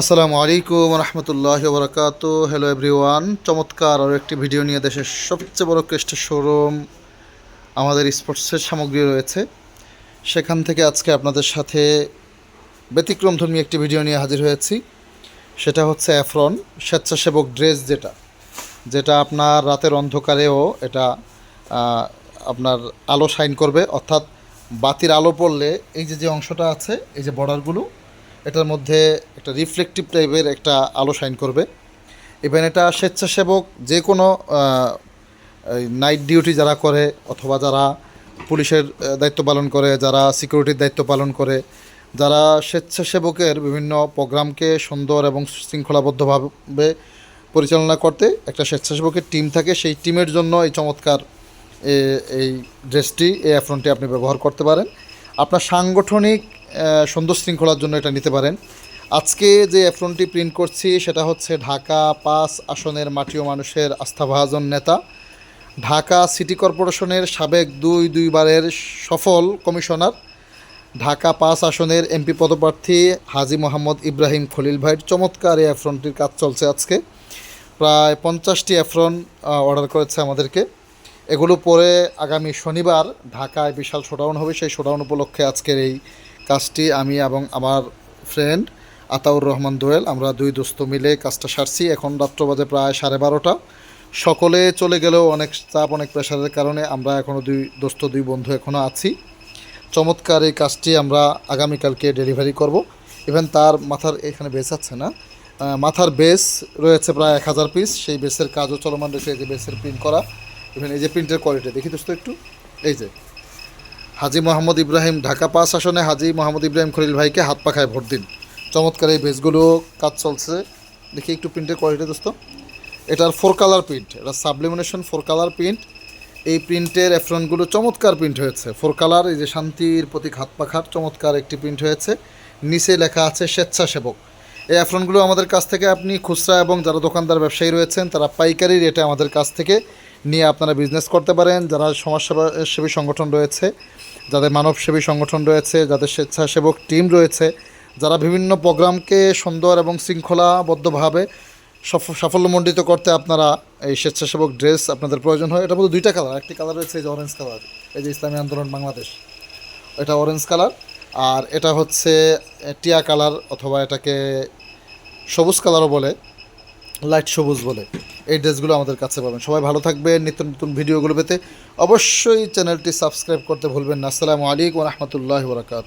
আসসালামু আলাইকুম রহমতুল্লাহ বরকাত। হ্যালো এভরিওয়ান চমৎকার আরও একটি ভিডিও নিয়ে দেশের সবচেয়ে বড় ক্রেস্টের শোরুম আমাদের স্পোর্টসের সামগ্রী রয়েছে। সেখান থেকে আজকে আপনাদের সাথে ব্যতিক্রমধর্মী একটি ভিডিও নিয়ে হাজির হয়েছি। সেটা হচ্ছে অ্যাফরন স্বেচ্ছাসেবক ড্রেস যেটা। যেটা আপনার রাতের অন্ধকারেও এটা আপনার আলো শাইন করবে। অর্থাৎ বাতির আলো পড়লে এই যে যে অংশটা আছে, এই যে বর্ডারগুলো এটার মধ্যে একটা রিফ্লেকটিভ টাইপের একটা আলো শাইন করবে। ইভেন এটা স্বেচ্ছাসেবক যে কোনো নাইট ডিউটি যারা করে অথবা যারা পুলিশের দায়িত্ব পালন করে, যারা সিকিউরিটির দায়িত্ব পালন করে, যারা স্বেচ্ছাসেবকের বিভিন্ন প্রোগ্রামকে সুন্দর এবং শৃঙ্খলাবদ্ধভাবে পরিচালনা করতে একটা স্বেচ্ছাসেবকের টিম থাকে, সেই টিমের জন্য এই চমৎকার এই ড্রেসটি এই অ্যাফ্রনটি আপনি ব্যবহার করতে পারেন। আপনার সাংগঠনিক সুন্দর শৃঙ্খলার জন্য এটা নিতে পারেন। আজকে যে অ্যাফ্রনটি প্রিন্ট করছি, সেটা হচ্ছে ঢাকা পাঁচ আসনের মাটি ও মানুষের আস্থাভাজন নেতা। ঢাকা সিটি কর্পোরেশনের সাবেক দুই দুইবারের সফল কমিশনার। ঢাকা পাঁচ আসনের এমপি পদপ্রার্থী হাজি মোহাম্মদ ইব্রাহিম খলিল ভাইয়ের চমৎকার এই অ্যাফ্রনটির কাজ চলছে আজকে। প্রায় পঞ্চাশটি অ্যাফ্রন অর্ডার করেছে আমাদেরকে। এগুলো পরে আগামী শনিবার ঢাকায় বিশাল শোডাউন হবে। সেই শোডাউন উপলক্ষে আজকের এই কাজটি আমি এবং আমার ফ্রেন্ড আতাউর রহমান দোয়েল, আমরা দুই দোস্ত মিলে কাজটা সারছি। এখন রাত্র বাজে প্রায় সাড়ে বারোটা। সকলে চলে গেলেও অনেক চাপ, অনেক প্রেশারের কারণে আমরা এখনও দুই দোস্ত, দুই বন্ধু এখনও আছি। চমৎকার এই কাজটি আমরা আগামীকালকে ডেলিভারি করব। ইভেন তার মাথার এখানে বেস আছে না। মাথার বেস রয়েছে প্রায় এক হাজার পিস সেই বেসের কাজও চলমান রয়েছে, এই যে বেসের প্রিন্ট করা। ইভেন এই যে প্রিন্টের কোয়ালিটি দেখি দোস্ত একটু। এই যে হাজি মোহাম্মদ ইব্রাহিম ঢাকা পাস আসনে হাজি মোহাম্মদ ইব্রাহিম খলিল ভাইকে হাত পাখায় ভোট দিন। চমৎকার এই বেসগুলো কাজ চলছে। দেখি একটু প্রিন্টের কোয়ালিটি দোস্ত। এটার ফোর কালার প্রিন্ট এটা সাবলিমিনেশন ফোর কালার প্রিন্ট এই প্রিন্টের অ্যাফ্রনগুলো চমৎকার প্রিন্ট হয়েছে। ফোর কালার এই যে শান্তির প্রতীক হাত পাখার চমৎকার একটি প্রিন্ট হয়েছে। নিচে লেখা আছে স্বেচ্ছাসেবক। এই অ্যাফ্রনগুলো আমাদের কাছ থেকে আপনি খুচরা এবং যারা দোকানদার, ব্যবসায়ী রয়েছেন, তারা পাইকারি রেটে আমাদের কাছ থেকে নিয়ে আপনারা বিজনেস করতে পারেন। যারা সমাজসেবী সংগঠন রয়েছে, যাদের মানবসেবী সংগঠন রয়েছে, যাদের স্বেচ্ছাসেবক টিম রয়েছে, যারা বিভিন্ন প্রোগ্রামকে সুন্দর এবং শৃঙ্খলাবদ্ধভাবে সফ- সাফল্যমণ্ডিত করতে আপনারা এই স্বেচ্ছাসেবক ড্রেস আপনাদের প্রয়োজন হয়। এটা মধ্যে দুইটা কালার একটি কালার রয়েছে এই যে অরেঞ্জ কালার এই যে ইসলামী আন্দোলন বাংলাদেশ। এটা অরেঞ্জ কালার আর এটা হচ্ছে টিয়া কালার অথবা এটাকে সবুজ কালারও বলে লাইট সবুজ বলে। এই ড্রেসগুলো আমাদের কাছে পাবেন। সবাই ভালো থাকবেন, নিত্য নতুন ভিডিওগুলো পেতে অবশ্যই চ্যানেলটি সাবস্ক্রাইব করতে ভুলবেন না। আসসালামু আলাইকুম রহমতুল্লাহ বরাকাত